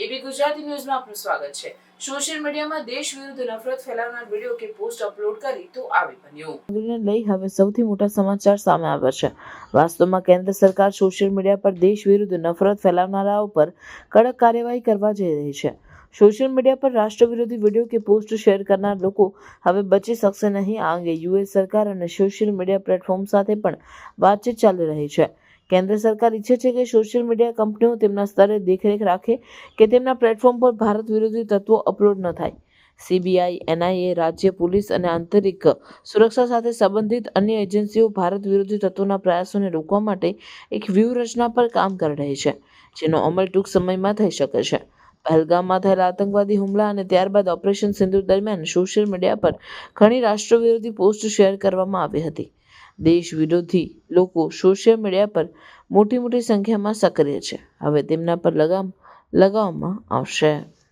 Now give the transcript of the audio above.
ગુજરાતી ન્યૂઝમાં આપનું સ્વાગત છે. સોશિયલ મીડિયામાં દેશ વિરુદ્ધ નફરત ફેલાવનાર વીડિયો કે પોસ્ટ અપલોડ કરી તો આવી બન્યું. લઈ હવે સૌથી મોટા સમાચાર સામે આવ્યા છે. વાસ્તવમાં કેન્દ્ર સરકાર સોશિયલ મીડિયા પર દેશ વિરુદ્ધ નફરત ફેલાવનારાઓ પર કડક કાર્યવાહી કરવા જઈ રહી છે. સોશિયલ મીડિયા પર રાષ્ટ્ર વિરોધી વીડિયો કે પોસ્ટ શેર કરનાર લોકો હવે બચી શકશે નહીં આ અંગે યુએસ સરકાર અને સોશિયલ મીડિયા પ્લેટફોર્મ સાથે પણ વાતચીત ચાલી રહી છે. કેન્દ્ર સરકાર ઈચ્છે છે કે સોશિયલ મીડિયા કંપનીઓ તેમના સ્તરે દેખરેખ રાખે કે તેમના પ્લેટફોર્મ પર ભારત વિરોધી તત્વો અપલોડ ન થાય. સીબીઆઈ, એનઆઈએ, રાજ્ય પોલીસ અને આંતરિક સુરક્ષા સાથે સંબંધિત અન્ય એજન્સીઓ ભારત વિરોધી તત્વોના પ્રયાસોને રોકવા માટે એક વ્યૂહરચના પર કામ કરી રહી છે, જેનો અમલ ટૂંક સમયમાં થઈ શકે છે. પહેલગામમાં થયેલા આતંકવાદી હુમલા અને ત્યારબાદ ઓપરેશન સિંદૂર દરમિયાન સોશિયલ મીડિયા પર ઘણી રાષ્ટ્રવિરોધી પોસ્ટ શેર કરવામાં આવી હતી. દેશ વિરોધી લોકો સોશિયલ મીડિયા પર મોટી મોટી સંખ્યામાં સક્રિય છે. હવે તેમના પર લગામ લગાવવામાં આવશે.